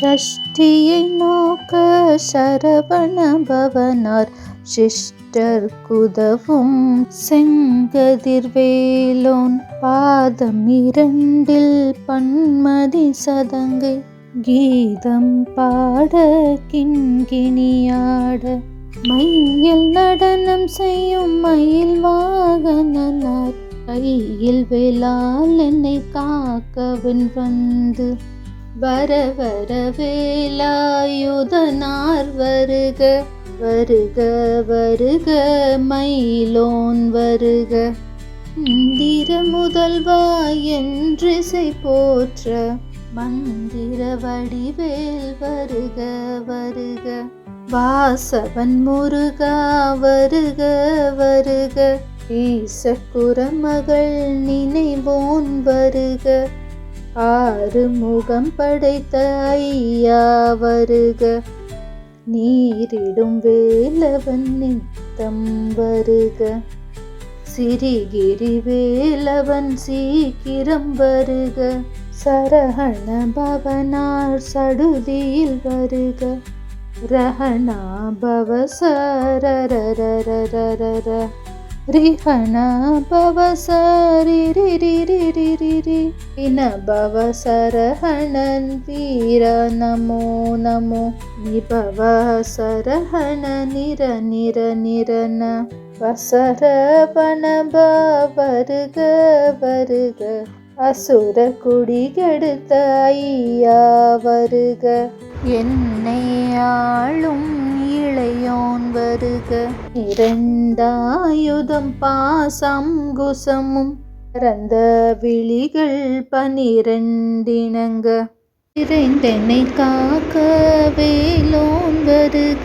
ஷஷ்டியை நோக்க சரவண பவனார் சிஷ்டர் குதவும் செங்கதிர்வேலோன் பாதம் இரண்டில் பன்மதி சதங்கை. கீதம் பாட கிண்கிணியாட மையில் நடனம் செய்யும் மயில் வாகனார் கையில் வேளால் என்னை காக்கவன் வந்து வர வர வேலாயுதனார் வருக வருக வருக மயிலோன் வருக. இந்திர முதல்வா என்றிசை போற்ற மந்திர வடிவேல் வருக வருக. வாசவன் முருகா வருக வருக. ஈசக்குரமகள் நினைவோன் வருக. ஆறு முகம் படைத்த ஐயா வருக. நீரிடும் வேலவன் நித்தம் வருக. சிறிகிரி வேலவன் சீக்கிரம் வருக. சரஹண பவனார் சடுதியில் வருக. ரஹணா பவ சரரரரரரர ரிஹணா பவ சரிரிரிரிரிரிரி இன பவ சரஹணன் வீர நமோ நமோ நிபவ சரஹண நிர நிர நிரன வசரவணப வருக வருக அசுர குடிகெடுத்த ஐயா வருக என்னை ஆளும் இளையோன் வருக இரண்டாயுதம் பாசம் குசமும் பரந்த விழிகள் பனிரெண்டினங்க இறைந்தென்னை காக்க வேலோன் வருக.